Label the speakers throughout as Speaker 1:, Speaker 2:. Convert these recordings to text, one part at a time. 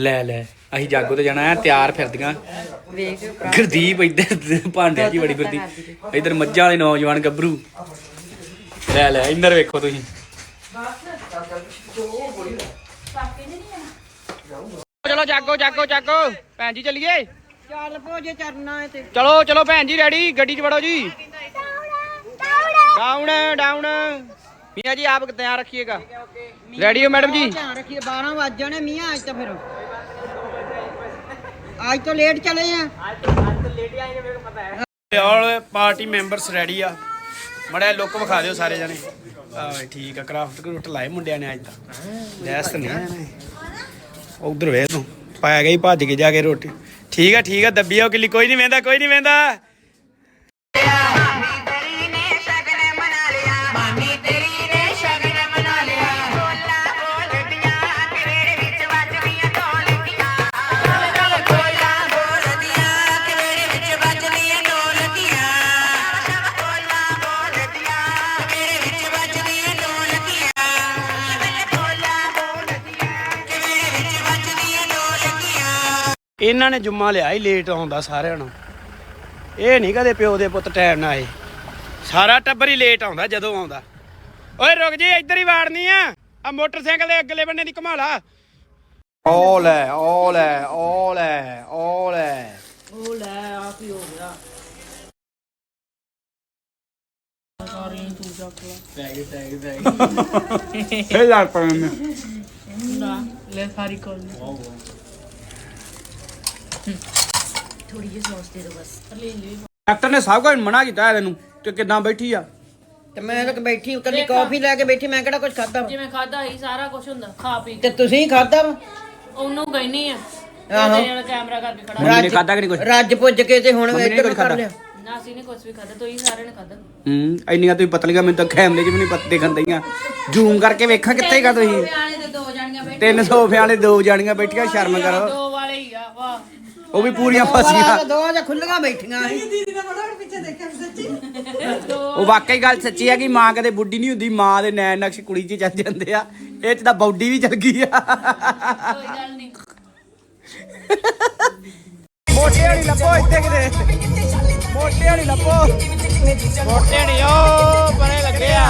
Speaker 1: ਲੈ ਲੈ। ਅਸੀਂ ਜਾਗੋ ਤੇ ਜਾਣਾ ਆ ਤਿਆਰ ਫਿਰਦੀਆਂ।
Speaker 2: ਵੇਖ
Speaker 1: ਗੁਰਦੀਪ ਇੱਧਰ ਭਾਂਡਿਆਂ ਦੀ ਬੜੀ ਫਿਰਦੀ। ਇੱਧਰ ਮੱਝਾਂ ਵਾਲੇ ਨੌਜਵਾਨ ਗੱਭਰੂ। ਲੈ ਲੈ ਇੱਧਰ ਵੇਖੋ ਤੁਸੀਂ। ਚਲੋ ਜਾਗੋ ਜਾਗੋ ਜਾਗੋ। ਭੈਣ ਜੀ ਚੱਲੀਏ?
Speaker 2: ਚੱਲ ਪੋ ਜੇ ਚਰਨਾ ਹੈ ਤੇ।
Speaker 1: ਚਲੋ ਚਲੋ ਭੈਣ ਜੀ ਰੈਡੀ। ਗੱਡੀ 'ਚ ਵੜੋ ਜੀ। ਡਾਊਨ ਡਾਊਨ ਮੀਆਂ ਜੀ ਆਪ ਤਿਆਰ ਰੱਖੀਏਗਾ। ਰੈਡੀ ਹੋ ਮੈਡਮ ਜੀ?
Speaker 2: ਧਿਆਨ ਰੱਖੀਏ। 12 ਵੱਜ ਜਾਣੇ ਮੀਆਂ ਅੱਜ ਤਾਂ ਫਿਰ। ਅੱਜ ਤੋਂ ਲੇਟ ਚਲੇ ਆ।
Speaker 1: ਆਲ ਪਾਰਟੀ ਮੈਂਬਰਸ ਰੈਡੀ ਆ। ਮੜਿਆ ਲੁੱਕ ਵਿਖਾ ਦਿਓ ਸਾਰੇ ਜਣੇ। ਆਹ ਠੀਕ ਆ ਕਰਾਫਟ ਕਰੂਟ ਲਾਏ ਮੁੰਡਿਆਂ ਨੇ ਅੱਜ ਤਾਂ। ਲੈਸ ਤਾਂ ਨਹੀਂ ਉਧਰ ਵੇ ਤੂੰ ਪਾਇਆ ਗਈ ਭੱਜ ਕੇ ਜਾ ਕੇ ਰੋਟੀ। ਠੀਕ ਆ ਠੀਕ ਆ ਦੱਬੀ ਆ ਕਿਲੀ। ਕੋਈ ਨਹੀਂ ਵੇਂਦਾ ਕੋਈ ਨਹੀਂ ਵੇਂਦਾ। ਇਹਨਾਂ ਨੇ ਜੁੰਮਾ ਲਿਆ ਹੀ ਲੇਟ ਆਉਂਦਾ ਸਾਰਿਆਂ ਨੂੰ। ਇਹ ਨਹੀਂ ਕਦੇ ਪਿਓ ਦੇ ਪੁੱਤ ਟਾਈਮ ਨਾਲ ਆਏ। ਸਾਰਾ ਟੱਬਰ ਹੀ ਲੇਟ ਆਉਂਦਾ ਜਦੋਂ ਆਉਂਦਾ। ਓਏ ਰੁਕ ਜੀ ਇੱਧਰ ਹੀ ਵਾੜਨੀ ਆ। ਆ ਮੋਟਰਸਾਈਕਲ ਦੇ ਅਗਲੇ ਬੰਨੇ ਦੀ ਘੁਮਾ ਲਾ। ਓ ਲੈ ਓ ਲੈ ਓ ਲੈ ਓ ਲੈ
Speaker 2: ਉਹ ਲੈ ਆ ਕੀ ਹੋ ਗਿਆ।
Speaker 1: ਫੇਰ ਲੜ ਪੈਣ
Speaker 2: ਲੈ ਸਾਰੀ ਕੋਲ
Speaker 1: ਡਾਕਟਰ ਨੇ ਸਭ ਕੁਝ ਮਨਾ ਕੀਤਾ ਇਹਨੂੰ ਕਿ ਕਿਦਾਂ ਬੈਠੀ ਆ?
Speaker 2: ਤੇ ਮੈਂ ਤਾਂ ਬੈਠੀ ਕੱਲੀ ਕਾਫੀ ਲੈ ਕੇ ਬੈਠੀ ਮੈਂ ਕਿਹੜਾ ਕੁਝ ਖਾਦਾ
Speaker 3: ਜਿਵੇਂ ਖਾਦਾ ਹੀ ਸਾਰਾ ਕੁਝ ਹੁੰਦਾ ਖਾ ਪੀ
Speaker 2: ਤੇ ਤੁਸੀਂ ਖਾਦਾ ਵਾ?
Speaker 3: ਉਹਨੂੰ ਕਹਿਨੀ ਆ
Speaker 2: ਆਹੋ।
Speaker 3: ਕੈਮਰਾ ਕਰਕੇ ਖੜਾ।
Speaker 1: ਮੰਮੀ ਨੇ ਖਾਦਾ ਕਿ ਨਹੀਂ ਕੁਝ
Speaker 2: ਰੱਜ ਪੁੱਜ ਕੇ ਤੇ ਹੁਣ
Speaker 1: ਮੰਮੀ ਨੇ
Speaker 2: ਇੱਧਰ
Speaker 1: ਕੁਝ
Speaker 2: ਕਰ
Speaker 1: ਖਾਧਾ?
Speaker 2: ਲਿਆ।
Speaker 3: ਨਾ ਅਸੀਂ ਨੇ ਕੁਝ ਵੀ ਖਾਦਾ ਤੁਸੀਂ ਸਾਰਿਆਂ ਨੇ ਖਾਦਾ
Speaker 1: ਹੂੰ ਇੰਨੀਆਂ ਤੁਸੀਂ ਪਤਲੀਆਂ ਮੈਨੂੰ ਤਾਂ ਕੈਮਰੇ 'ਚ ਵੀ ਨਹੀਂ ਪਤ ਦੇਖਣ ਦਈਆਂ। ਜ਼ੂਮ ਕਰਕੇ ਵੇਖਾਂ ਕਿੱਥੇ ਗਾ ਤੁਸੀਂ?
Speaker 3: ਪਿਆਣੇ ਤੇ ਦੋ ਜਾਣੀਆਂ ਬੈਠੇ
Speaker 1: ਤਿੰਨ ਸੋਫਿਆਂ ਵਾਲੇ ਦੋ ਜਾਣੀਆਂ ਬੈਠੀਆਂ ਸ਼ਰਮ ਕਰੋ।
Speaker 3: ਹੀ
Speaker 1: ਉਹ ਵੀ ਪੂਰੀਆਂ
Speaker 2: ਦੋ
Speaker 1: ਫਸੀਆਂ।
Speaker 2: ਵਾਲਾ ਦੋ ਜਾਂ ਖੁੱਲੀਆਂ ਬੈਠੀਆਂ ਸੀ।
Speaker 1: ਉਹ ਵਾਕਈ ਗੱਲ ਸੱਚੀ ਆ ਕਿ ਮਾਂ ਕਦੇ ਬੁੱਢੀ ਨਹੀਂ ਹੁੰਦੀ ਮਾਂ ਦੇ ਨੈਣ ਨਕਸ਼ ਕੁੜੀ 'ਚ ਚੱਲ ਜਾਂਦੇ ਆ। ਇਹ 'ਚ ਤਾਂ ਬੌਡੀ ਵੀ ਚੱਲ ਗਈ ਆ।
Speaker 3: ਕੋਈ ਗੱਲ ਨਹੀਂ
Speaker 1: ਮੋਟੇ ਵਾਲੀ ਲੱਭੋ ਇੱਥੇ ਕਿਤੇ। ਮੋਟੇ ਵਾਲੀ ਲੱਭੋ। ਮੋਟੇ ਨਹੀਂ ਉਹ ਪਰੇ ਲੱਗਿਆ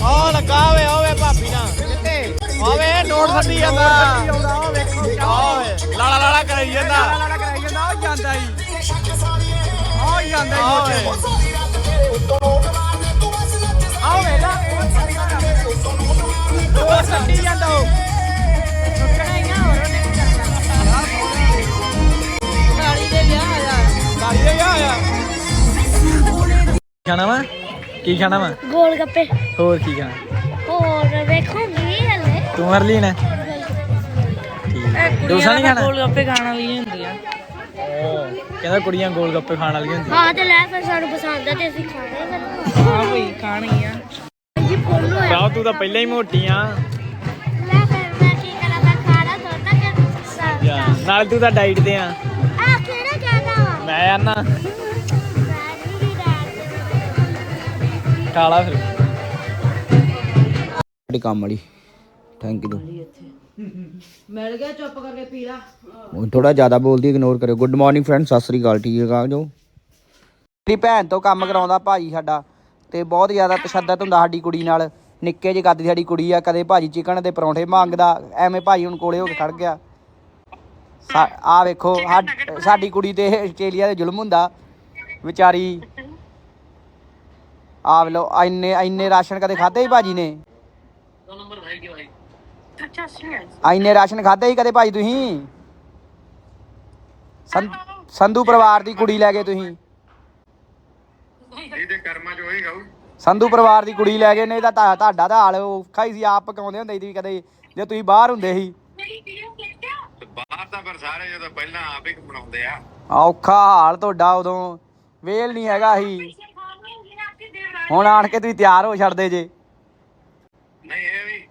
Speaker 1: ਉਹ ਲੱਗਾ ਵੇ ਓਵੇ ਭਾਬੀ ਨਾਲ। ਕਿੱਥੇ? ਓਵੇ ਨੋਟ ਛੱਡੀ ਜਾਂਦਾ। ਉਹ ਵੇਖੋ ਓਏ। ਲਾਲਾ ਲਾਲਾ ਕਰਾਈ ਜਾਂਦਾ। ਕਰਾਈ ਜਾਂਦਾ ਉਹ ਜਾਂਦਾ ਹੀ। ਉਹ ਜਾਂਦਾ ਹੀ ਮੋਟੇ ਆਓ ਵੇਲਾ ਜਾਂਦਾ
Speaker 4: ਖਾਣਾ ਵਾ? ਕੀ ਖਾਣਾ ਵਾ?
Speaker 5: ਗੋਲ ਗੱਪੇ।
Speaker 4: ਹੋਰ ਕੀ ਖਾਣਾ?
Speaker 5: ਹੋਰ ਵੇਖੂਗੀ ਹਲੇ।
Speaker 4: ਤੂੰ ਹਰਲੀਨ ਹੈ ਡੋਸਾ ਨਹੀਂ ਖਾਣਾ?
Speaker 3: ਗੋਲ ਗੱਪੇ ਖਾਣ ਵਾਲੀਆਂ ਹੁੰਦੀਆਂ।
Speaker 4: ਉਹ ਕਹਿੰਦਾ ਕੁੜੀਆਂ ਗੋਲ ਗੱਪੇ ਖਾਣ ਵਾਲੀਆਂ ਹੁੰਦੀਆਂ।
Speaker 5: ਹਾਂ ਤੇ ਲੈ ਫਿਰ ਸਾਨੂੰ ਪਸੰਦ ਆ ਤੇ ਅਸੀਂ ਖਾਣੇ ਫਿਰ
Speaker 3: ਹਾਂ ਭਈ ਖਾਣੀ ਆ।
Speaker 5: ਜੀ ਫੁੱਲ ਹੋਇਆ
Speaker 4: ਭਰਾ ਤੂੰ ਤਾਂ ਪਹਿਲਾਂ ਹੀ ਮੋਟੀ ਆ।
Speaker 5: ਲੈ ਫਿਰ ਮੈਂ ਕੀ ਕਰਾਂ ਮੈਂ ਖਾਣਾ ਥੋੜਾ ਕਿ ਸਾ
Speaker 4: ਨਾਲ ਤੂੰ ਤਾਂ ਡਾਈਟ ਤੇ ਆ।
Speaker 5: ਆ ਕਿਹੜਾ ਕਹਿੰਦਾ ਵਾ?
Speaker 4: ਮੈਂ ਆਨਾ
Speaker 5: ਮੈਂ ਨਹੀਂ
Speaker 4: ਕਾਲਾ ਫਿਰ।
Speaker 1: ਕੰਮ ਵਾਲੀ। ਥੈਂਕ ਯੂ
Speaker 2: ਮਿਲ ਗਿਆ ਚੁੱਪ ਕਰਕੇ ਪੀ ਲਾ
Speaker 1: ਉਹ ਥੋੜਾ ਜ਼ਿਆਦਾ ਬੋਲਦੀ ਇਗਨੋਰ ਕਰਿਓ। Good morning friend Sat Sri ਅਕਾਲ, ਠੀਕ ਆ ਜੋ? ਮੇਰੀ ਭੈਣ ਤੋਂ ਕੰਮ ਕਰਾਉਂਦਾ ਭਾਜੀ ਸਾਡਾ ਤੇ ਬਹੁਤ ਜ਼ਿਆਦਾ ਤਸ਼ੱਦਦ ਹੁੰਦਾ ਸਾਡੀ ਕੁੜੀ ਨਾਲ। ਨਿੱਕੇ ਜਿਹੇ ਕੱਦ ਸਾਡੀ ਕੁੜੀ ਆ, ਕਦੇ ਭਾਜੀ ਚਿਕਨ ਦੇ ਪਰੌਂਠੇ ਮੰਗਦਾ, ਐਵੇਂ ਭਾਜੀ ਹੁਣ ਕੋਲੇ ਹੋ ਕੇ ਖੜ ਗਿਆ। ਆ ਵੇਖੋ, ਸਾਡ- ਸਾਡੀ ਕੁੜੀ ਤੇ ਆਸਟ੍ਰੇਲੀਆ ਦੇ ਜ਼ੁਲਮ ਹੁੰਦਾ, ਵਿਚਾਰੀ। ਆ ਲੋ ਇੰਨੇ ਇੰਨੇ ਰਾਸ਼ਨ ਕਦੇ ਖਾਦੇ ਹੀ ਭਾਜੀ ਨੇ? ਇੰਨੇ ਰਾਸ਼ਨ ਖਾਦੇ ਹੀ ਕਦੇ ਭਾਜੀ ਤੁਸੀਂ? ਸੰ- ਸੰਧੂ ਪਰਿਵਾਰ ਦੀ ਕੁੜੀ ਲੈ ਗਏ ਤੁਸੀਂ। ਸੰਧੂ ਪਰਿਵਾਰ ਦੀ ਕੁੜੀ ਲੈ ਗਏ ਨਹੀਂ ਤਾਂ ਤੁਹਾ- ਤੁਹਾਡਾ ਤਾਂ ਹਾਲ ਔਖਾ ਹੀ ਸੀ ਆਪ ਪਕਾਉਂਦੇ ਹੁੰਦੇ ਸੀ ਕਦੇ ਜੇ ਤੁਸੀਂ ਬਾਹਰ ਹੁੰਦੇ ਸੀ।
Speaker 6: ਬਾਹਰ ਤਾਂ ਫਿਰ ਸਾਰੇ ਜਦੋਂ ਪਹਿਲਾਂ ਆਪ ਹੀ ਬਣਾਉਂਦੇ ਆ।
Speaker 1: ਔਖਾ ਹਾਲ ਤੁਹਾਡਾ ਉਦੋਂ ਵੇਲ ਨਹੀਂ ਹੈਗਾ ਸੀ। ਹੁਣ ਆਣ ਕੇ ਤੁਸੀਂ ਤਿਆਰ ਹੋ ਛੱਡਦੇ ਜੇ
Speaker 6: ਨਹੀਂ ਇਹ ਵੀ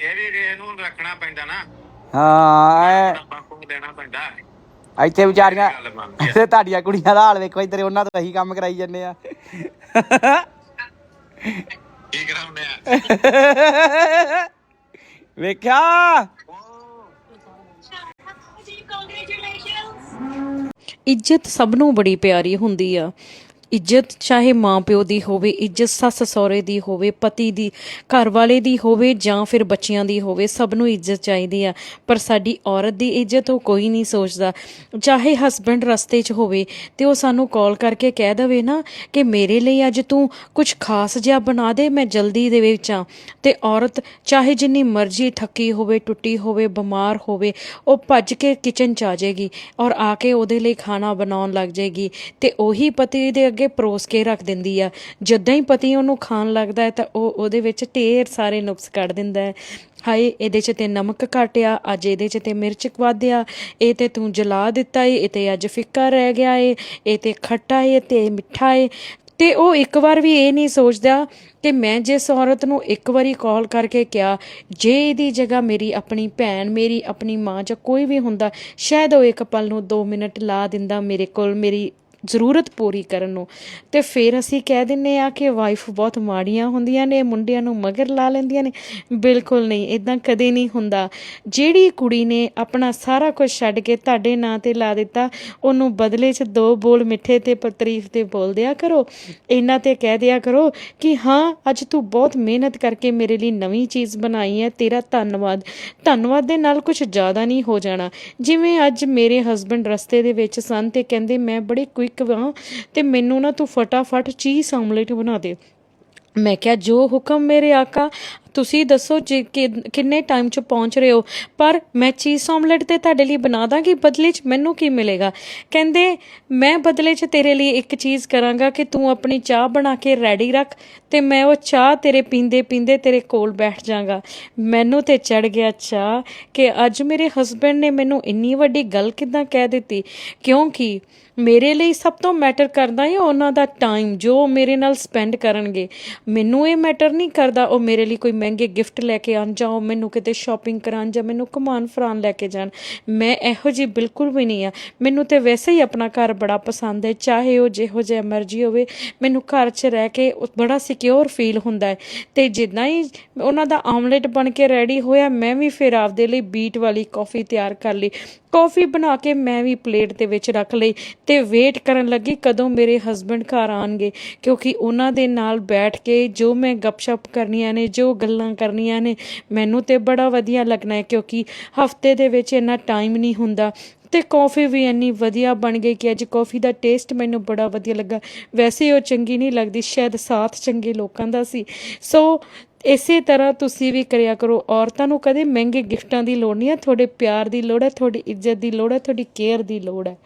Speaker 6: ਇਹ ਵੀ ਇਹਨੂੰ ਰੱਖਣਾ ਪੈਂਦਾ ਨਾ।
Speaker 1: ਹਾਂ ਐ।
Speaker 6: ਆਪਾਂ ਨੂੰ ਦੇਣਾ ਪੈਂਦਾ।
Speaker 1: ਇੱਥੇ ਵਿਚਾਰੀਆਂ
Speaker 6: ਗੱਲ ਬਣਦੀ ਆ
Speaker 1: ਤੇ ਤੁਹਾਡੀਆਂ ਕੁੜੀਆਂ ਦਾ ਹਾਲ ਵੇਖੋ ਇੱਧਰ ਉਹਨਾਂ ਤੋਂ ਅਸੀਂ ਕੰਮ ਕਰਾਈ ਜੰਨੇ ਆ।
Speaker 6: ਕੀ ਕਰਾਉਂਦੇ ਆ?
Speaker 1: ਵੇਖਿਆ?
Speaker 7: ਇੱਜ਼ਤ ਸਭ ਨੂੰ ਬੜੀ ਪਿਆਰੀ ਹੁੰਦੀ ਆ। ਇੱਜ਼ਤ ਚਾਹੇ ਮਾਂ ਪਿਓ ਦੀ ਹੋਵੇ, ਇੱਜ਼ਤ ਸੱਸ ਸਹੁਰੇ ਦੀ ਹੋਵੇ, ਪਤੀ ਦੀ, ਘਰ ਵਾਲੇ ਦੀ ਹੋਵੇ ਜਾਂ ਫਿਰ ਬੱਚਿਆਂ ਦੀ ਹੋਵੇ, ਸਭ ਨੂੰ ਇੱਜ਼ਤ ਚਾਹੀਦੀ ਆ। ਪਰ ਸਾਡੀ ਔਰਤ ਦੀ ਇੱਜ਼ਤ ਉਹ ਕੋਈ ਨਹੀਂ ਸੋਚਦਾ। ਚਾਹੇ ਹਸਬੰਡ ਰਸਤੇ 'ਚ ਹੋਵੇ ਤੇ ਉਹ ਸਾਨੂੰ ਕਾਲ ਕਰਕੇ ਕਹਿ ਦਵੇ ਨਾ ਕਿ ਮੇਰੇ ਲਈ ਅੱਜ ਤੂੰ ਕੁਝ ਖਾਸ ਜਿਹਾ ਬਣਾ ਦੇ, ਮੈਂ ਜਲਦੀ ਦੇ ਵਿੱਚ ਆ। ਤੇ ਔਰਤ ਚਾਹੇ ਜਿੰਨੀ ਮਰਜ਼ੀ ਥੱਕੀ ਹੋਵੇ, ਟੁੱਟੀ ਹੋਵੇ, ਬਿਮਾਰ ਹੋਵੇ, ਉਹ ਭੱਜ ਕੇ ਕਿਚਨ 'ਚ ਆ ਜਾਏਗੀ ਔਰ ਆ ਕੇ ਉਹਦੇ ਲਈ ਖਾਣਾ ਬਣਾਉਣ ਲੱਗ ਜਾਏਗੀ ਤੇ ਉਹੀ ਪਤੀ ਦੇ ਅੱਗੇ ਪਰੋਸ ਕੇ ਰੱਖ ਦਿੰਦੀ ਆ। ਜਦੋਂ ਹੀ ਪਤੀ ਉਹਨੂੰ ਖਾਣ ਲੱਗਦਾ ਹੈ ਤਾਂ ਉਹ ਉਹਦੇ ਵਿੱਚ ਢੇਰ ਸਾਰੇ ਨੁਕਸ ਕੱਢ ਦਿੰਦਾ ਹੈ। ਹਾਏ, ਇਹਦੇ 'ਚ ਤੇ ਨਮਕ ਘਟਿਆ, ਅੱਜ ਇਹਦੇ 'ਚ ਤੇ ਮਿਰਚ ਵਧਿਆ ਇਹ ਤੇ ਤੂੰ ਜਲਾ ਦਿੱਤਾ ਏ, ਇਹ ਤੇ ਅੱਜ ਫਿੱਕਾ ਰਹਿ ਗਿਆ ਏ, ਇਹ ਤੇ ਖੱਟਾ ਏ, ਤੇ ਮਿੱਠਾ ਏ। ਤੇ ਉਹ ਇੱਕ ਵਾਰ ਵੀ ਇਹ ਨਹੀਂ ਸੋਚਦਾ ਕਿ ਮੈਂ ਜਿਸ ਔਰਤ ਨੂੰ ਇੱਕ ਵਾਰੀ ਕਾਲ ਕਰਕੇ ਕਿਹਾ, ਜੇ ਇਹਦੀ ਜਗ੍ਹਾ ਮੇਰੀ ਆਪਣੀ ਭੈਣ, ਮੇਰੀ ਆਪਣੀ ਮਾਂ ਜਾਂ ਕੋਈ ਵੀ ਹੁੰਦਾ, ਸ਼ਾਇਦ ਉਹ ਇੱਕ ਪਲ ਨੂੰ 2 ਮਿੰਟ ਲਾ ਦਿੰਦਾ ਮੇਰੇ ਕੋਲ, ਮੇਰੀ ਜ਼ਰੂਰਤ ਪੂਰੀ ਕਰਨ ਨੂੰ। ਤੇ ਫਿਰ ਅਸੀਂ ਕਹਿ ਦਿੰਨੇ ਆ ਕਿ ਵਾਈਫ ਬਹੁਤ ਮਾੜੀਆਂ ਹੁੰਦੀਆਂ ਨੇ, ਮੁੰਡਿਆਂ ਨੂੰ ਮਗਰ ਲਾ ਲੈਂਦੀਆਂ ਨੇ। ਬਿਲਕੁਲ ਨਹੀਂ ਇਦਾਂ ਕਦੇ ਨਹੀਂ ਹੁੰਦਾ। ਜਿਹੜੀ ਕੁੜੀ ਨੇ ਆਪਣਾ ਸਾਰਾ ਕੁਝ ਛੱਡ ਕੇ ਤੁਹਾਡੇ ਨਾਂ ਤੇ ਲਾ ਦਿੱਤਾ, ਉਹਨੂੰ ਬਦਲੇ 'ਚ ਦੋ ਬੋਲ ਮਿੱਠੇ ਤੇ ਪ- ਤਾਰੀਫ ਤੇ ਬੋਲ ਦਿਆ ਕਰੋ। ਇਹਨਾਂ ਤੇ ਕਹਿ ਦਿਆ ਕਰੋ ਕਿ ਹਾਂ, ਅੱਜ ਤੂੰ ਬਹੁਤ ਮਿਹਨਤ ਕਰਕੇ ਮੇਰੇ ਲਈ ਨਵੀਂ ਚੀਜ਼ ਬਣਾਈ ਹੈ ਤੇਰਾ ਧੰਨਵਾਦ। ਧੰਨਵਾਦ ਦੇ ਨਾਲ ਕੁਝ ਜ਼ਿਆਦਾ ਨਹੀਂ ਹੋ ਜਾਣਾ। ਜਿਵੇਂ ਅੱਜ ਮੇਰੇ ਹਸਬੰਡ ਰਸਤੇ ਦੇ ਵਿੱਚ ਸਨ ਤੇ ਕਹਿੰਦੇ, ਮੈਂ ਬੜੇ ਕੁਇਕ ਵਾਂ ਤੇ ਮੈਨੂੰ ਨਾ ਤੂੰ ਫਟਾਫਟ ਚੀਜ਼ ਆਮਲੇਟ ਬਣਾ ਦੇ। ਮੈਂ ਕਿਹਾ, ਜੋ ਹੁਕਮ ਮੇਰੇ ਆਕਾ ਤੁਸੀਂ ਦੱਸੋ ਜੀ ਕਿ ਕਿੰਨੇ ਟਾਈਮ 'ਚ ਪਹੁੰਚ ਰਹੇ ਹੋ? ਪਰ ਮੈਂ ਚੀਜ਼ ਆਮਲੇਟ ਤੇ ਤੁਹਾਡੇ ਲਈ ਬਣਾ ਦਾਂਗੀ, ਬਦਲੇ 'ਚ ਮੈਨੂੰ ਕੀ ਮਿਲੇਗਾ? ਕਹਿੰਦੇ, ਮੈਂ ਬਦਲੇ 'ਚ ਤੇਰੇ ਲਈ ਇੱਕ ਚੀਜ਼ ਕਰਾਂਗਾ ਕਿ ਤੂੰ ਆਪਣੀ ਚਾਹ ਬਣਾ ਕੇ ਰੈਡੀ ਰੱਖ ਤੇ ਮੈਂ ਉਹ ਚਾਹ ਤੇਰੇ ਪੀਂਦੇ ਪੀਂਦੇ ਤੇਰੇ ਕੋਲ ਬੈਠ ਜਾਗਾ ਮੈਨੂੰ ਤੇ ਚੜ ਗਿਆ ਚਾਹ ਕਿ ਅੱਜ ਮੇਰੇ ਹਸਬੰਡ ਨੇ ਮੈਨੂੰ ਇੰਨੀ ਵੱਡੀ ਗੱਲ ਕਿਦਾਂ ਕਹਿ ਦਿੱਤੀ? ਕਿਉਂਕਿ ਮੇਰੇ ਲਈ ਸਭ ਤੋਂ ਮੈਟਰ ਕਰਦਾ ਹੈ ਉਹਨਾਂ ਦਾ ਟਾਈਮ ਜੋ ਉਹ ਮੇਰੇ ਨਾਲ ਸਪੈਂਡ ਕਰਨਗੇ। ਮੈਨੂੰ ਇਹ ਮੈਟਰ ਨਹੀਂ ਕਰਦਾ ਉਹ ਮੇਰੇ ਲਈ ਕੋਈ ਮਹਿੰਗੇ ਗਿਫਟ ਲੈ ਕੇ ਆਣ ਜਾਂ ਮੈਨੂੰ ਕਿਤੇ ਸ਼ਾਪਿੰਗ ਕਰਾਉਣ ਜਾਂ ਮੈਨੂੰ ਘੁਮਾਉਣ ਫਿਰਾਉਣ ਲੈ ਕੇ ਜਾਣ, ਮੈਂ ਇਹੋ ਜੀ ਬਿਲਕੁਲ ਵੀ ਨਹੀਂ ਆ। ਮੈਨੂੰ ਤੇ ਵੈਸੇ ਹੀ ਆਪਣਾ ਘਰ ਬੜਾ ਪਸੰਦ ਹੈ, ਚਾਹੇ ਉਹ ਜਿਹੋ ਜਿਹਾ ਮਰਜ਼ੀ ਹੋਵੇ, ਮੈਨੂੰ ਘਰ 'ਚ ਰਹਿ ਕੇ ਬੜਾ ਸਿਕਿਉਰ ਫੀਲ ਹੁੰਦਾ ਹੈ। ਤੇ ਜਿੱਦਾਂ ਹੀ ਉਹਨਾਂ ਦਾ ਆਮਲੇਟ ਬਣ ਕੇ ਰੈਡੀ ਹੋਇਆ, ਮੈਂ ਵੀ ਫਿਰ ਆਪਦੇ ਲਈ ਬੀਟ ਵਾਲੀ ਕਾਫੀ ਤਿਆਰ ਕਰ ਲਈ। ਕੌਫੀ ਬਣਾ ਕੇ ਮੈਂ ਵੀ ਪਲੇਟ ਦੇ ਵਿੱਚ ਰੱਖ ਲਈ ਤੇ ਵੇਟ ਕਰਨ ਲੱਗੀ ਕਦੋਂ ਮੇਰੇ ਹਸਬੰਡ ਘਰ ਆਣਗੇ ਕਿਉਂਕਿ ਉਹਨਾਂ ਦੇ ਨਾਲ ਬੈਠ ਕੇ ਜੋ ਮੈਂ ਗੱਪਸ਼ਪ ਕਰਨੀਆਂ ਨੇ, ਜੋ ਗੱਲਾਂ ਕਰਨੀਆਂ ਨੇ, ਮੈਨੂੰ ਤੇ ਬੜਾ ਵਧੀਆ ਲੱਗਣਾ ਹੈ, ਕਿਉਂਕਿ ਹਫ਼ਤੇ ਦੇ ਵਿੱਚ ਇੰਨਾ ਟਾਈਮ ਨਹੀਂ ਹੁੰਦਾ ਤੇ ਕੌਫੀ ਵੀ ਇੰਨੀ ਵਧੀਆ ਬਣ ਗਈ ਕਿ ਅੱਜ ਕੌਫੀ ਦਾ ਟੇਸਟ ਮੈਨੂੰ ਬੜਾ ਵਧੀਆ ਲੱਗਾ। ਵੈਸੇ ਉਹ ਚੰਗੀ ਨਹੀਂ ਲੱਗਦੀ, ਸ਼ਾਇਦ ਸਾਥ ਚੰਗੇ ਲੋਕਾਂ ਦਾ ਸੀ। ਸੋ ਇਸੇ ਤਰ੍ਹਾਂ ਤੁਸੀਂ ਵੀ ਕਰਿਆ ਕਰੋ। ਔਰਤਾਂ ਨੂੰ ਕਦੇ ਮਹਿੰਗੇ ਗਿਫਟਾਂ ਦੀ ਲੋੜ ਨਹੀਂ ਹੈ। ਤੁਹਾਡੇ ਪਿਆਰ ਦੀ ਲੋੜ ਹੈ, ਤੁਹਾਡੀ ਇੱਜ਼ਤ ਦੀ ਲੋੜ ਹੈ, ਤੁਹਾਡੀ ਕੇਅਰ ਦੀ ਲੋੜ ਹੈ।